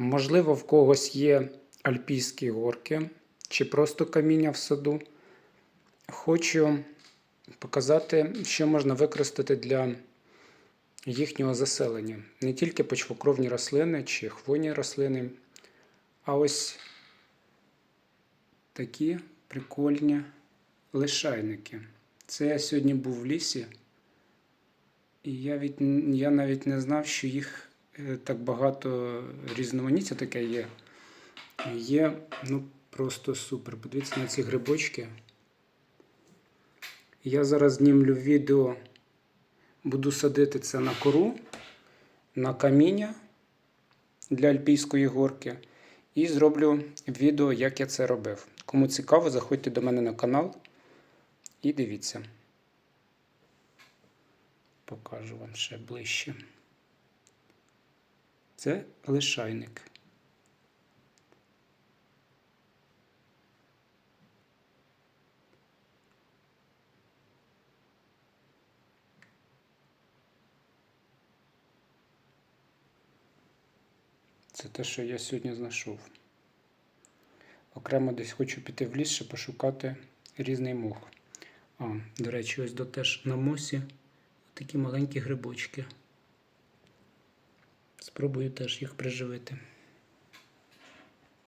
Можливо, в когось є альпійські горки чи просто каміння в саду. Хочу показати, що можна використати для їхнього заселення. Не тільки почвокровні рослини чи хвойні рослини, а ось такі прикольні лишайники. Це я сьогодні був в лісі, і я, від, я навіть не знав, що їх так багато різноманіття таке є. Є ну, просто супер. Подивіться на ці грибочки. Я зараз знімлю відео, буду садити це на кору, на каміння для Альпійської горки. І зроблю відео, як я це робив. Кому цікаво, заходьте до мене на канал і дивіться. Покажу вам ще ближче. Це лишайник. Це те, що я сьогодні знайшов. Окремо десь хочу піти в ліс, ще пошукати різний мох. А, до речі, ось до теж на мосі такі маленькі грибочки. Спробую теж їх приживити.